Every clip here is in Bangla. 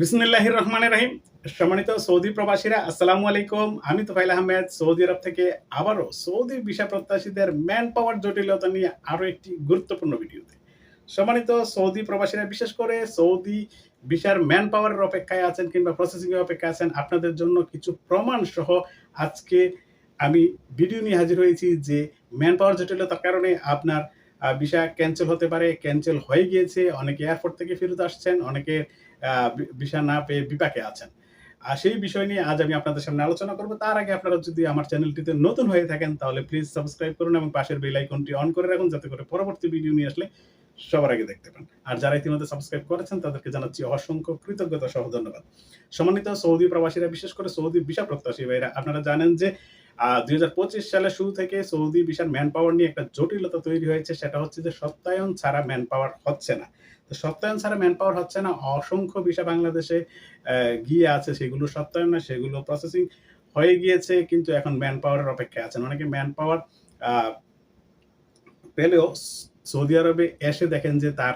বিসমিল্লাহির রহমানের রহিম। সম্মানিত সৌদি প্রবাসীরা, আসসালামু আলাইকুম। আমি তোফাইল আহমেদ, সৌদি আরব থেকে আবারও সৌদি ভিসা প্রত্যাশীদের ম্যান পাওয়ার জটিলতা নিয়ে আরও একটি গুরুত্বপূর্ণ ভিডিওতে। সম্মানিত সৌদি প্রবাসীরা, বিশেষ করে সৌদি ভিসার ম্যান পাওয়ারের অপেক্ষায় আছেন কিংবা প্রসেসিং এর অপেক্ষায় আছেন, আপনাদের জন্য কিছু প্রমাণ সহ আজকে আমি ভিডিও নিয়ে হাজির হয়েছি যে ম্যান পাওয়ার জটিলতার কারণে আপনার ভিসা ক্যান্সেল হতে পারে ক্যান্সেল হয়ে গিয়েছে। অনেকে এয়ারপোর্ট থেকে ফেরত আসছেন অনেকে ভিসা না পেয়ে বিপাকে আছেন। আর সেই বিষয় নিয়ে আজ আমি আপনাদের সামনে আলোচনা করব। তার আগে আপনারা যদি আমার চ্যানেলটিতে নতুন হয়ে থাকেন, তাহলে প্লিজ সাবস্ক্রাইব করুন এবং পাশের বেল আইকনটি অন করে রাখুন, যাতে করে পরবর্তী ভিডিও নিয়ে আসলে সবার আগে দেখতে পান। আর যারা ইতিমধ্যে সাবস্ক্রাইব করেছেন, তাদেরকে জানাচ্ছি অসংখ্য কৃতজ্ঞতা সহ ধন্যবাদ। সম্মানিত সৌদি প্রবাসীরা, বিশেষ করে সৌদি ভিসা প্রত্যাশী ভাইরা, আপনারা জানেন যে দুই হাজার পঁচিশ সালের শুরু থেকে সৌদি ভিসার ম্যান পাওয়ার নিয়ে একটা জটিলতা তৈরি হয়েছে। সেটা হচ্ছে যে, সত্যায়ন ছাড়া ম্যান পাওয়ার হচ্ছে না। তো সত্যায়ন ছাড়া ম্যান পাওয়ার হচ্ছে না। অসংখ্য ভিসা বাংলাদেশে গিয়ে আছে। সেগুলো সত্যায়ন না, সেগুলো প্রসেসিং হয়ে গিয়েছে, কিন্তু এখন ম্যান পাওয়ারের অপেক্ষায় আছেন। অনেকে ম্যান পাওয়ার পেলেও সৌদি আরবে এসে দেখেন যে তার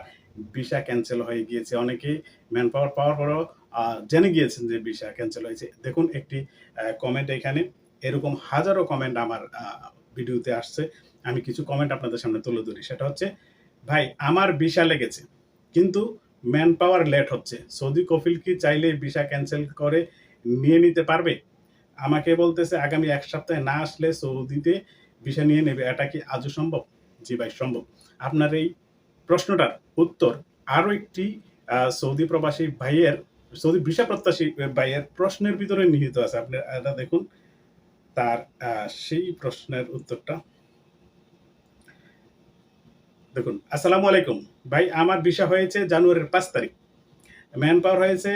ভিসা ক্যান্সেল হয়ে গিয়েছে। অনেকে ম্যান পাওয়ার পাওয়ার পরেও জেনে গিয়েছেন যে ভিসা ক্যান্সেল হয়েছে। দেখুন একটি কমেন্ট এখানে। এরকম হাজারো কমেন্ট আমার ভিডিওতে আসছে। আমি কিছু কমেন্ট আপনাদের সামনে তুলে ধরি। সেটা হচ্ছে, ভাই, আমার ভিসা লেগেছে, কিন্তু ম্যান পাওয়ার লেট হচ্ছে। সৌদি কফিল কি চাইলে ভিসা ক্যান্সেল করে নিয়ে নিতে পারবে? আমাকে বলতেছে, আগামী এক সপ্তাহে না আসলে সৌদিতে ভিসা নিয়ে নেবে। এটা কি আজও সম্ভব? জি ভাই, সম্ভব। আপনার এই প্রশ্নটার উত্তর আরও একটি সৌদি প্রবাসী ভাইয়ের, সৌদি ভিসা প্রত্যাশী ভাইয়ের প্রশ্নের ভিতরে নিহিত আছে। আপনি, এটা দেখুন, তার সেই প্রশ্নের উত্তরটা। দেখুন, আসসালামু আলাইকুম। ভাই, আমার ভিসা হয়েছে জানুয়ারির পাঁচ তারিখ। ম্যান পাওয়ার হয়েছে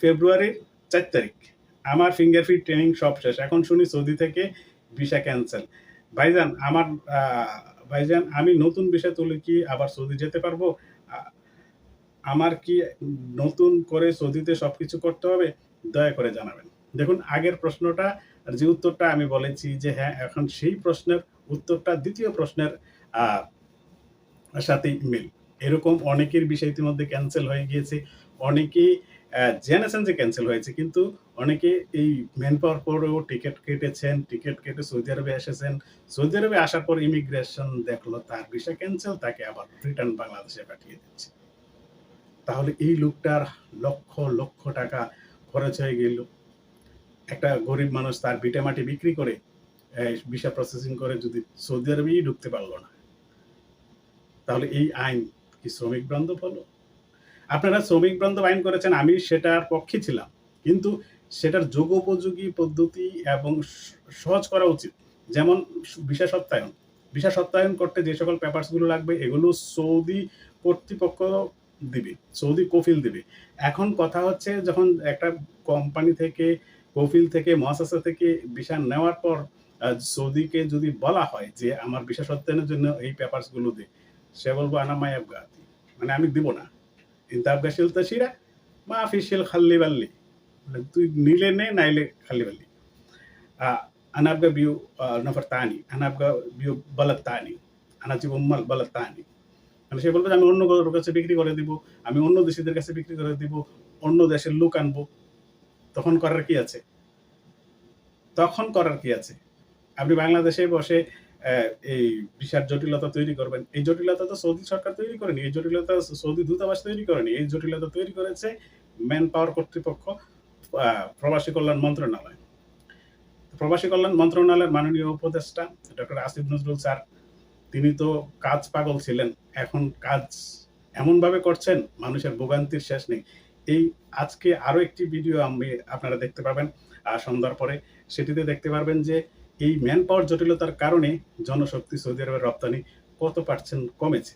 ফেব্রুয়ারির চার তারিখ। আমার ফিঙ্গারপ্রিন্ট ট্রেনিং সব শেষ। এখন শুনি সৌদি থেকে ভিসা ক্যান্সেল। ভাইজান, আমার ভাইজান, আমি নতুন বিষয় তুলে কি আবার সৌদি যেতে পারব? আমার কি নতুন করে সৌদিতে সব কিছু করতে হবে? দয়া করে জানাবেন। দেখুন, আগের প্রশ্নটা যে উত্তরটা আমি বলেছি যে হ্যাঁ এখন সেই প্রশ্নের উত্তরটা দ্বিতীয় প্রশ্নের সাথে মিল। এরকম অনেকের বিষয় ইতিমধ্যে ক্যান্সেল হয়ে গিয়েছে। অনেকেই জেনেছেন যে ক্যান্সেল হয়েছে, কিন্তু অনেকে এই ম্যান পাওয়ার পরেও টিকিট কেটেছেন টিকিট কেটে সৌদি আরবে এসেছেন। সৌদি আরবে আসার পর ইমিগ্রেশন দেখল, তার ভিসা ক্যান্সেল তাকে আবার রিটার্ন বাংলাদেশে পাঠিয়ে দিচ্ছে। তাহলে এই লোকটার লক্ষ লক্ষ টাকা খরচ হয়ে গেল। একটা গরিব মানুষ তার ভিটে মাটি বিক্রি করে ভিসা প্রসেসিং করে যদি সৌদি আরবেই ঢুকতে পারল না। তাহলে এই আইন কি শ্রমিক বান্ধব হলো আপনারা শ্রমিক বান্ধব আইন করেছেন, আমি সেটার পক্ষে ছিলাম। কিন্তু সেটার যোগোপযোগী পদ্ধতি এবং সহজ করা উচিত। যেমন ভিসা সত্যায়ন ভিসা সত্যায়ন করতে যে সকল পেপারসগুলো লাগবে, এগুলো সৌদি কর্তৃপক্ষ দিবে, সৌদি কফিল দিবে। এখন কথা হচ্ছে, যখন একটা কোম্পানি থেকে, কফিল থেকে মহাসাসা থেকে ভিসা নেওয়ার পর সৌদিকে যদি বলা হয় যে, আমার ভিসা সত্যায়নের জন্য এই পেপারসগুলো দে সে বলব, আনা মাই মানে আমি দিব না। কিন্তু আবগাশিল তাসিরা মা ফিসিল খাল্লি বাল্লি মানে তুই নিলে নে, নাইলে খাল্লি বাল্লি আনা বিউ নফর তানি আনা আবগা বিউ বালাত তানি আনা জীব উম্মাল বালাত তানি। মানে সে বলবে আমি অন্য কাছে বিক্রি করে দিব, আমি অন্য দেশিদের কাছে বিক্রি করে দিব, অন্য দেশের লোক আনব। তখন করার কি আছে? তখন করার কি আছে? আপনি বাংলাদেশে বসে এই বিশাল জটিলতা তৈরি করবেন। এই জটিলতা তো সৌদি সরকার তৈরি করেনি, এই জটিলতা সৌদি দূতাবাস তৈরি করেনি, এই জটিলতা তৈরি করেছে ম্যান পাওয়ার কর্তৃপক্ষ প্রবাসী কল্যাণ মন্ত্রণালয়। প্রবাসী কল্যাণ মন্ত্রণালয়ের মাননীয় উপদেষ্টা ডক্টর আসিফ নজরুল স্যার, তিনি তো কাজ পাগল ছিলেন, এখন কাজ এমনভাবে করছেন, মানুষের ভোগান্তির শেষ নেই। এই আজকে আরও একটি ভিডিও আমি আপনারা দেখতে পাবেন সন্ধ্যার পরে। সেটিতে দেখতে পারবেন যে এই ম্যান পাওয়ার জটিলতার কারণে জনশক্তি সৌদি আরবের রপ্তানি কত পার্সেন্ট কমেছে?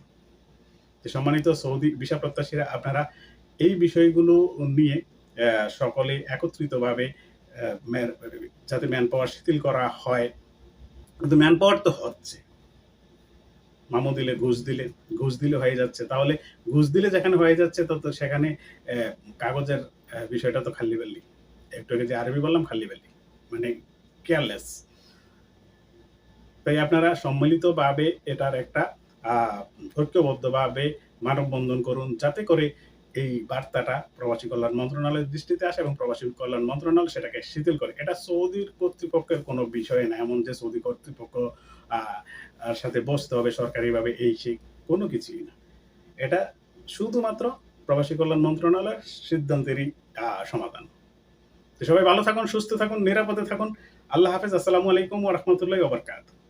সম্মানিত সৌদি ভিসা প্রত্যাশীরা, আপনারা এই বিষয়গুলো নিয়ে সকলে একত্রিতভাবে যাতে ম্যান পাওয়ার শিথিল করা হয়। কিন্তু ম্যান পাওয়ার তো হচ্ছে। মামু দিলে ঘুষ দিলে ঘুষ দিলে হয়ে যাচ্ছে। তাহলে ঘুষ দিলে যেখানে হয়ে যাচ্ছে, তো সেখানে কাগজের বিষয়টা তো খাল্লি বেল্লি একটু আগে যে আরবি বললাম খাল্লি বেল্লি মানে কেয়ারলেস তাই আপনারা সম্মিলিতভাবে এটার একটা ঐক্যবদ্ধভাবে মানববন্ধন করুন যাতে করে এই বার্তাটা প্রবাসী কল্যাণ মন্ত্রণালয়ের দৃষ্টিতে আসে এবং প্রবাসী কল্যাণ মন্ত্রণালয় সেটাকে শিথিল করে। এটা সৌদির কর্তৃপক্ষের কোনো বিষয় না। এমন যে সৌদি কর্তৃপক্ষ সাথে বসতে হবে সরকারিভাবে এই সেই কোনো কিছুই না। এটা শুধুমাত্র প্রবাসী কল্যাণ মন্ত্রণালয়ের সিদ্ধান্তেরই সমাধান। সবাই ভালো থাকুন, সুস্থ থাকুন, নিরাপদে থাকুন। আল্লাহ হাফেজ। আসসালামু আলাইকুম ওয়া রাহমাতুল্লাহি ওয়া বারাকাতুহু।